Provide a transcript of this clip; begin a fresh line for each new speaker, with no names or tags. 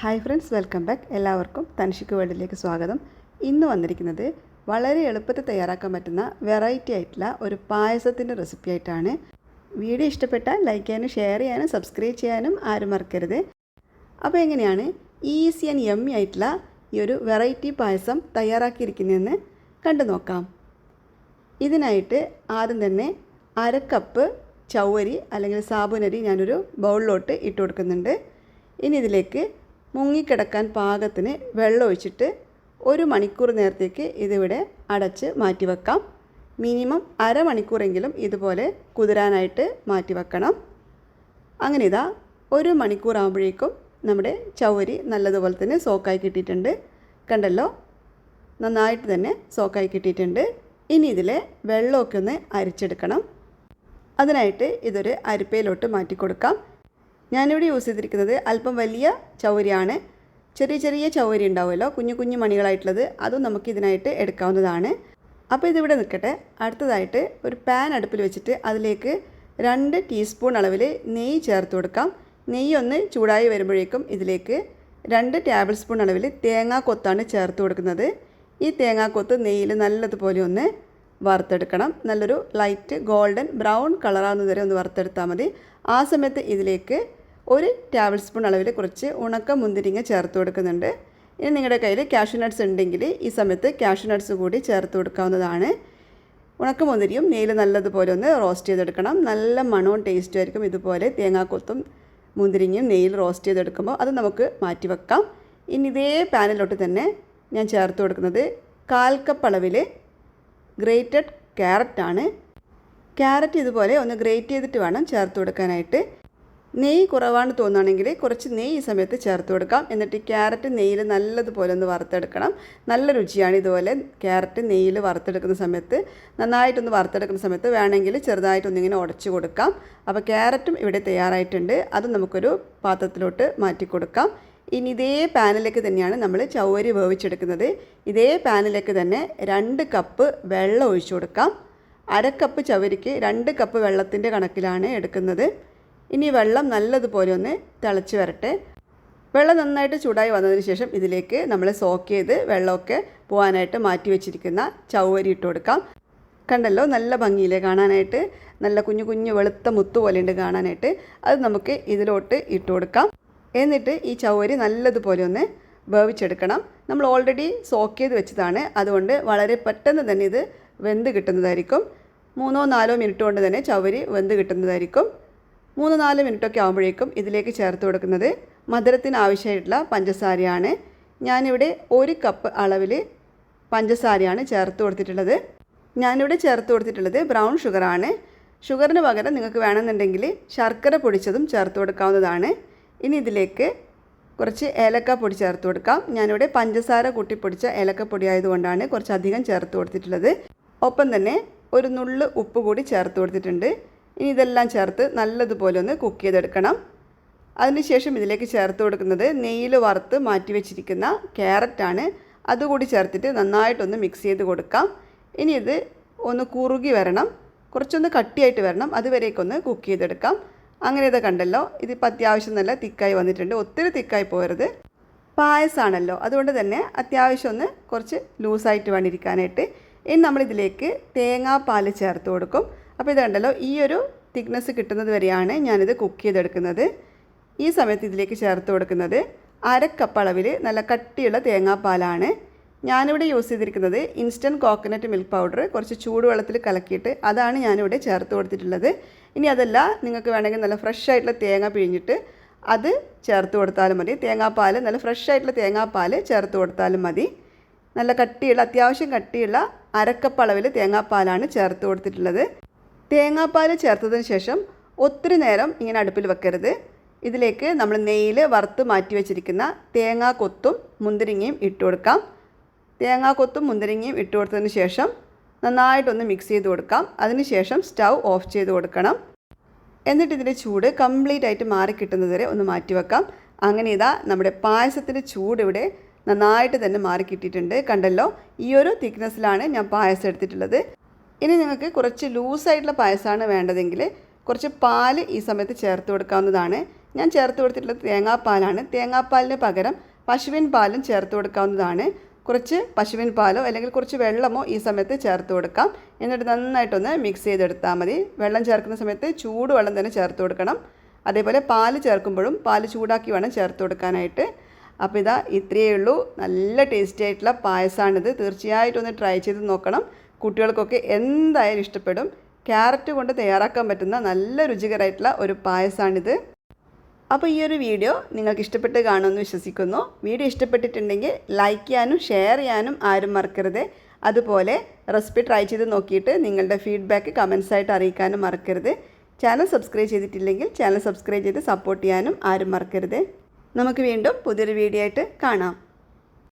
Hi friends welcome back എല്ലാവർക്കും തനിഷിക്ക് വേൾഡിലേക്ക് സ്വാഗതം. ഇന്ന് വന്നിരിക്കുന്നത് വളരെ എളുപ്പത്തിൽ തയ്യാറാക്കാൻ പറ്റുന്ന വെറൈറ്റി ആയിട്ടുള്ള ഒരു പായസത്തിന്റെ റെസിപ്പി ആയിട്ടാണ്. വീഡിയോ ഇഷ്ടപ്പെട്ടാൽ ലൈക്ക് ചെയ്യാനും ഷെയർ ചെയ്യാനും സബ്സ്ക്രൈബ് ചെയ്യാനും ആരും മറക്കരുത്. അപ്പോൾ എങ്ങനെയാണ് ഈസി ആൻഡ് യമ്മി ആയിട്ടുള്ള ഈ ഒരു വെറൈറ്റി പായസം തയ്യാറാക്കിയിരിക്കുന്നതെന്ന് കണ്ടു നോക്കാം. ഇതിനായിട്ട് ആദ്യം തന്നെ അരക്കപ്പ് കപ്പ് ചവ്വരി അല്ലെങ്കിൽ സാബുനരി ഞാനൊരു ബൗളിലോട്ട് ഇട്ട് കൊടുക്കുന്നുണ്ട് ഇനി ഇതിലേക്ക് മുങ്ങിക്കിടക്കാൻ പാകത്തിന് വെള്ളമൊഴിച്ചിട്ട് ഒരു മണിക്കൂർ നേരത്തേക്ക് ഇതിവിടെ അടച്ച് മാറ്റി വെക്കാം മിനിമം അരമണിക്കൂറെങ്കിലും ഇതുപോലെ കുതിരാനായിട്ട് മാറ്റി വെക്കണം അങ്ങനെ ഇതാ ഒരു മണിക്കൂർ ആകുമ്പോഴേക്കും നമ്മുടെ ചവരി നല്ലതുപോലെ തന്നെ സോക്കായി കിട്ടിയിട്ടുണ്ട്. കണ്ടല്ലോ? നന്നായിട്ട് തന്നെ സോക്കായി കിട്ടിയിട്ടുണ്ട്. ഇനി ഇതിലെ വെള്ളമൊക്കെ ഒന്ന് അരിച്ചെടുക്കണം. അതിനായിട്ട് ഇതൊരു അരിപ്പയിലോട്ട് മാറ്റി കൊടുക്കാം ഞാനിവിടെ യൂസ് ചെയ്തിരിക്കുന്നത് അല്പം വലിയ ചൗരിയാണ് ചെറിയ ചെറിയ ചൗരി ഉണ്ടാവുമല്ലോ. കുഞ്ഞു കുഞ്ഞു മണികളായിട്ടുള്ളത് അതും നമുക്ക് ഇതിനായിട്ട് എടുക്കാവുന്നതാണ്. അപ്പോൾ ഇതിവിടെ നിൽക്കട്ടെ. അടുത്തതായിട്ട് ഒരു പാൻ അടുപ്പിൽ വെച്ചിട്ട് അതിലേക്ക് രണ്ട് ടീസ്പൂൺ അളവിൽ നെയ്യ് ചേർത്ത് കൊടുക്കാം. നെയ്യ് ഒന്ന് ചൂടായി വരുമ്പോഴേക്കും ഇതിലേക്ക് രണ്ട് ടേബിൾ സ്പൂൺ അളവിൽ തേങ്ങാക്കൊത്താണ് ചേർത്ത് കൊടുക്കുന്നത്. ഈ തേങ്ങാക്കൊത്ത് നെയ്യിൽ നല്ലതുപോലെ ഒന്ന് വറുത്തെടുക്കണം. നല്ലൊരു ലൈറ്റ് ഗോൾഡൻ ബ്രൗൺ കളറാകുന്നത് വരെ ഒന്ന് വറുത്തെടുത്താൽ മതി. ആ സമയത്ത് ഇതിലേക്ക് ഒരു ടേബിൾ സ്പൂൺ അളവിൽ കുറച്ച് ഉണക്ക മുന്തിരിങ്ങ ചേർത്ത് കൊടുക്കുന്നുണ്ട്. ഇനി നിങ്ങളുടെ കയ്യിൽ കാഷ്യൂ നട്ട്സ് ഉണ്ടെങ്കിൽ ഈ സമയത്ത് കാഷ്യൂ നട്ട്സ് കൂടി ചേർത്ത് കൊടുക്കാവുന്നതാണ്. ഉണക്ക മുന്തിരിയും നെയ്യിൽ നല്ലതുപോലെ ഒന്ന് റോസ്റ്റ് ചെയ്തെടുക്കണം. നല്ല മണവും ടേസ്റ്റും ആയിരിക്കും ഇതുപോലെ തേങ്ങാക്കൊത്തും മുന്തിരിങ്ങയും നെയ്യിൽ റോസ്റ്റ് ചെയ്തെടുക്കുമ്പോൾ അത് നമുക്ക് മാറ്റി വെക്കാം. ഇനി ഇതേ പാനിലോട്ട് തന്നെ ഞാൻ ചേർത്ത് കൊടുക്കുന്നത് കാൽ കപ്പ് അളവിൽ ഗ്രേറ്റഡ് ക്യാരറ്റാണ് ക്യാരറ്റ് ഇതുപോലെ ഒന്ന് ഗ്രേറ്റ് ചെയ്തിട്ട് വേണം ചേർത്ത് കൊടുക്കാനായിട്ട്. നെയ്യ് കുറവാണ് തോന്നുകയാണെങ്കിൽ കുറച്ച് നെയ്യ് ഈ സമയത്ത് ചേർത്ത് കൊടുക്കാം. എന്നിട്ട് ക്യാരറ്റ് നെയ്യിൽ നല്ലതുപോലെ ഒന്ന് വറുത്തെടുക്കണം. നല്ല രുചിയാണ് ഇതുപോലെ ക്യാരറ്റ് നെയ്യിൽ വറുത്തെടുക്കുന്ന സമയത്ത്. നന്നായിട്ടൊന്ന് വറുത്തെടുക്കുന്ന സമയത്ത് വേണമെങ്കിൽ ചെറുതായിട്ടൊന്നിങ്ങനെ ഉടച്ചു കൊടുക്കാം. അപ്പോൾ ക്യാരറ്റും ഇവിടെ തയ്യാറായിട്ടുണ്ട്. അത് നമുക്കൊരു പാത്രത്തിലോട്ട് മാറ്റി കൊടുക്കാം. ഇനി ഇതേ പാനിലേക്ക് തന്നെയാണ് നമ്മൾ ചവരി വേവിച്ചെടുക്കുന്നത്. ഇതേ പാനിലേക്ക് തന്നെ രണ്ട് കപ്പ് വെള്ളം ഒഴിച്ചു കൊടുക്കാം. അര കപ്പ് ചവരിക്ക് രണ്ട് കപ്പ് വെള്ളത്തിന്റെ കണക്കിലാണ് എടുക്കുന്നത്. ഇനി വെള്ളം നല്ലതുപോലെ ഒന്ന് തിളച്ച് വരട്ടെ. വെള്ളം നന്നായിട്ട് ചൂടായി വന്നതിന് ശേഷം ഇതിലേക്ക് നമ്മൾ സോക്ക് ചെയ്ത് വെള്ളമൊക്കെ പോകാനായിട്ട് മാറ്റി വെച്ചിരിക്കുന്ന ചവ്വരി ഇട്ട് കൊടുക്കാം. കണ്ടല്ലോ നല്ല ഭംഗിയില്ലേ? കാണാനായിട്ട് നല്ല കുഞ്ഞു കുഞ്ഞു വെളുത്ത മുത്ത് പോലെയുണ്ട് കാണാനായിട്ട്. അത് നമുക്ക് ഇതിലോട്ട് ഇട്ട് കൊടുക്കാം. എന്നിട്ട് ഈ ചവ്വരി നല്ലതുപോലെ ഒന്ന് വേവിച്ചെടുക്കണം. നമ്മൾ ഓൾറെഡി സോക്ക് ചെയ്ത് വെച്ചതാണ്. അതുകൊണ്ട് വളരെ പെട്ടെന്ന് തന്നെ ഇത് വെന്ത് കിട്ടുന്നതായിരിക്കും. മൂന്നോ നാലോ മിനിറ്റ് കൊണ്ട് തന്നെ ചവരി വെന്ത് കിട്ടുന്നതായിരിക്കും. മൂന്ന് നാല് മിനിറ്റൊക്കെ ആകുമ്പോഴേക്കും ഇതിലേക്ക് ചേർത്ത് കൊടുക്കുന്നത് മധുരത്തിന് ആവശ്യമായിട്ടുള്ള പഞ്ചസാരയാണ്. ഞാനിവിടെ ഒരു കപ്പ് അളവിൽ പഞ്ചസാരയാണ് ചേർത്ത് കൊടുത്തിട്ടുള്ളത്. ഞാനിവിടെ ചേർത്ത് കൊടുത്തിട്ടുള്ളത് ബ്രൗൺ ഷുഗറാണ് ഷുഗറിന് പകരം നിങ്ങൾക്ക് വേണമെന്നുണ്ടെങ്കിൽ ശർക്കര പൊടിച്ചതും ചേർത്ത് കൊടുക്കാവുന്നതാണ്. ഇനി ഇതിലേക്ക് കുറച്ച് ഏലക്ക പൊടി ചേർത്ത് കൊടുക്കാം. ഞാനിവിടെ പഞ്ചസാര കൂട്ടിപ്പൊടിച്ച ഏലക്കപ്പൊടി ആയതുകൊണ്ടാണ് കുറച്ചധികം ചേർത്ത് കൊടുത്തിട്ടുള്ളത്. ഒപ്പം തന്നെ ഒരു നുള്ള് ഉപ്പ് കൂടി ചേർത്ത് കൊടുത്തിട്ടുണ്ട്. ഇനി ഇതെല്ലാം ചേർത്ത് നല്ലതുപോലെ ഒന്ന് കുക്ക് ചെയ്തെടുക്കണം. അതിനുശേഷം ഇതിലേക്ക് ചേർത്ത് കൊടുക്കുന്നത് നെയ്യിൽ വറുത്ത് മാറ്റി വെച്ചിരിക്കുന്ന ക്യാരറ്റാണ്. അതുകൂടി ചേർത്തിട്ട് നന്നായിട്ടൊന്ന് മിക്സ് ചെയ്ത് കൊടുക്കാം. ഇനി ഇത് ഒന്ന് കുറുകി വരണം. കുറച്ചൊന്ന് കട്ടിയായിട്ട് വരണം. അതുവരേക്കൊന്ന് കുക്ക് ചെയ്തെടുക്കാം. അങ്ങനെ ഇത് കണ്ടല്ലോ. ഇതിപ്പോൾ അത്യാവശ്യം നല്ല തിക്കായി വന്നിട്ടുണ്ട്. ഒത്തിരി തിക്കായി പോകരുത്. പായസമാണല്ലോ അതുകൊണ്ട് തന്നെ അത്യാവശ്യം ഒന്ന് കുറച്ച് ലൂസായിട്ട് വേണം ഇരിക്കാനായിട്ട് ഇനി നമ്മളിതിലേക്ക് തേങ്ങാപ്പാൽ ചേർത്ത് കൊടുക്കും. അപ്പോൾ ഇത് കണ്ടല്ലോ ഈ ഒരു തിക്നെസ് കിട്ടുന്നത് വരെയാണ് ഞാനിത് കുക്ക് ചെയ്തെടുക്കുന്നത്. ഈ സമയത്ത് ഇതിലേക്ക് ചേർത്ത് കൊടുക്കുന്നത് അരക്കപ്പ് അളവിൽ നല്ല കട്ടിയുള്ള തേങ്ങാപ്പാലാണ്. ഞാനിവിടെ യൂസ് ചെയ്തിരിക്കുന്നത് ഇൻസ്റ്റന്റ് കോക്കനട്ട് മിൽക്ക് പൗഡർ കുറച്ച് ചൂടുവെള്ളത്തിൽ കലക്കിയിട്ട് അതാണ് ഞാനിവിടെ ചേർത്ത് കൊടുത്തിട്ടുള്ളത്. ഇനി അതല്ല നിങ്ങൾക്ക് വേണമെങ്കിൽ നല്ല ഫ്രഷ് ആയിട്ടുള്ള തേങ്ങ പിഴിഞ്ഞിട്ട് അത് ചേർത്ത് കൊടുത്താലും മതി. തേങ്ങാപ്പാൽ നല്ല ഫ്രഷ് ആയിട്ടുള്ള തേങ്ങാപ്പാൽ ചേർത്ത് കൊടുത്താലും മതി. നല്ല കട്ടിയുള്ള അത്യാവശ്യം കട്ടിയുള്ള അരക്കപ്പ് അളവിൽ തേങ്ങാപ്പാലാണ് ചേർത്ത് കൊടുത്തിട്ടുള്ളത്. തേങ്ങാപ്പാൽ ചേർത്തതിന് ശേഷം ഒത്തിരി നേരം ഇങ്ങനെ അടുപ്പിൽ വെക്കരുത്. ഇതിലേക്ക് നമ്മൾ നെയ്യിൽ വറുത്ത് മാറ്റി വെച്ചിരിക്കുന്ന തേങ്ങാ കൊത്തും മുന്തിരിങ്ങയും ഇട്ട് കൊടുക്കാം. തേങ്ങാ കൊത്തും മുന്തിരിങ്ങയും ഇട്ട് കൊടുത്തതിന് ശേഷം നന്നായിട്ടൊന്ന് മിക്സ് ചെയ്ത് കൊടുക്കാം. അതിനുശേഷം സ്റ്റൗ ഓഫ് ചെയ്ത് കൊടുക്കണം. എന്നിട്ട് ഇതിന്റെ ചൂട് കംപ്ലീറ്റ് ആയിട്ട് മാറി കിട്ടുന്നത് വരെ ഒന്ന് മാറ്റി വെക്കാം. അങ്ങനെ ഇതാ നമ്മുടെ പായസത്തിന്റെ ചൂട് ഇവിടെ നന്നായിട്ട് തന്നെ മാറി കിട്ടിയിട്ടുണ്ട്. കണ്ടല്ലോ? ഈ ഒരു തിക്നെസ്സിലാണ് ഞാൻ പായസം എടുത്തിട്ടുള്ളത്. ഇനി നിങ്ങൾക്ക് കുറച്ച് ലൂസായിട്ടുള്ള പായസമാണ് വേണ്ടതെങ്കിൽ കുറച്ച് പാൽ ഈ സമയത്ത് ചേർത്ത് കൊടുക്കാവുന്നതാണ്. ഞാൻ ചേർത്ത് കൊടുത്തിട്ടുള്ളത് തേങ്ങാപ്പാലാണ്. തേങ്ങാപ്പാലിന് പകരം പശുവിൻ പാലും ചേർത്ത് കൊടുക്കാവുന്നതാണ്. കുറച്ച് പശുവിൻ പാലോ അല്ലെങ്കിൽ കുറച്ച് വെള്ളമോ ഈ സമയത്ത് ചേർത്ത് കൊടുക്കാം. എന്നിട്ട് നന്നായിട്ടൊന്ന് മിക്സ് ചെയ്തെടുത്താൽ മതി. വെള്ളം ചേർക്കുന്ന സമയത്ത് ചൂടുവെള്ളം തന്നെ ചേർത്ത് കൊടുക്കണം. അതേപോലെ പാൽ ചേർക്കുമ്പോഴും പാൽ ചൂടാക്കി വേണം ചേർത്ത് കൊടുക്കാനായിട്ട്. അപ്പോൾ ഇതാ ഇത്രയേ ഉള്ളൂ. നല്ല ടേസ്റ്റി ആയിട്ടുള്ള പായസമാണിത് തീർച്ചയായിട്ടും ഒന്ന് ട്രൈ ചെയ്ത് നോക്കണം. കുട്ടികൾക്കൊക്കെ എന്തായാലും ഇഷ്ടപ്പെടും. ക്യാരറ്റ് കൊണ്ട് തയ്യാറാക്കാൻ പറ്റുന്ന നല്ല രുചികരമായിട്ടുള്ള ഒരു പായസമാണിത് അപ്പോൾ ഈ ഒരു വീഡിയോ നിങ്ങൾക്ക് ഇഷ്ടപ്പെട്ട് കാണുമെന്ന് വിശ്വസിക്കുന്നു. വീഡിയോ ഇഷ്ടപ്പെട്ടിട്ടുണ്ടെങ്കിൽ ലൈക്ക് ചെയ്യാനും ഷെയർ ചെയ്യാനും ആരും മറക്കരുത്. അതുപോലെ റെസിപ്പി ട്രൈ ചെയ്ത് നോക്കിയിട്ട് നിങ്ങളുടെ ഫീഡ്ബാക്ക് കമൻസ് ആയിട്ട് അറിയിക്കാനും മറക്കരുത്. ചാനൽ സബ്സ്ക്രൈബ് ചെയ്തിട്ടില്ലെങ്കിൽ ചാനൽ സബ്സ്ക്രൈബ് ചെയ്ത് സപ്പോർട്ട് ചെയ്യാനും ആരും മറക്കരുത്. നമുക്ക് വീണ്ടും പുതിയൊരു വീഡിയോ ആയിട്ട് കാണാം.